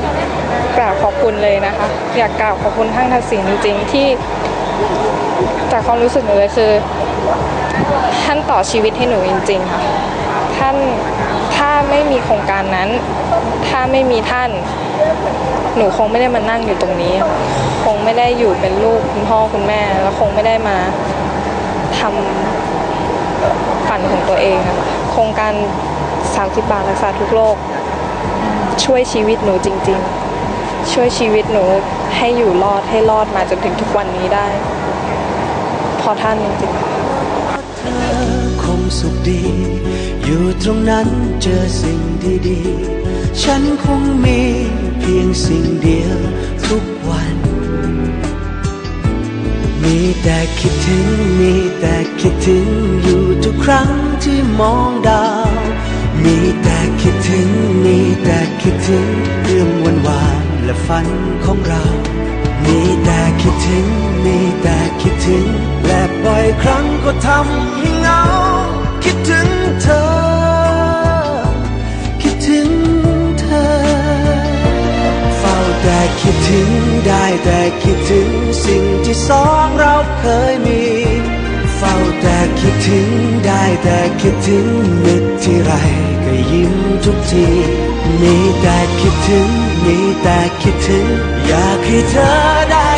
กกราบขอบคุณเลยนะคะ อยากกราบขอบคุณท่านทักษิณจริงๆที่ จากความรู้สึกหนูเลยคือ ท่านต่อชีวิตให้หนูจริง ๆ ค่ะ ท่านถ้าไม่มีโครงการนั้น ถ้าไม่มีท่าน หนูคงไม่ได้มานั่งอยู่ตรงนี้ คงไม่ได้อยู่เป็นลูกคุณพ่อคุณแม่ แล้วคงไม่ได้มาทำฝันของตัวเองอะโครงการ 30 บาทรักษาทุกโรค ช่วยชีวิตหนูจริง ๆ ช่วยชีวิตหนูให้อยู่รอดให้รอดมาจนถึงทุกวันนี้ได้พราะท่านจริงเธอคงสุขดี อยู่ตรงนั้นเจอสิ่งดีๆ ฉันคงมีเพียงสิ่งเดียวทุกวัน มีแต่คิดถึง มีแต่คิดถึงอยู่ทุกครั้งที่มองดาว มีแต่ แต่คิดถึงเรื่องวันวานและฝันของเรา มีแต่คิดถึง มีแต่คิดถึง และบ่อยครั้งก็ทำให้เหงา คิดถึงเธอ คิดถึงเธอ เฝ้าแต่คิดถึงได้แต่คิดถึงสิ่งที่สองเราเคยมี คิดถึงได้แต่คิดถึงนึกที่ไรก็ยิ้มทุกทีมีแต่คิดถึงมีแต่คิดถึง อยากให้เธอได้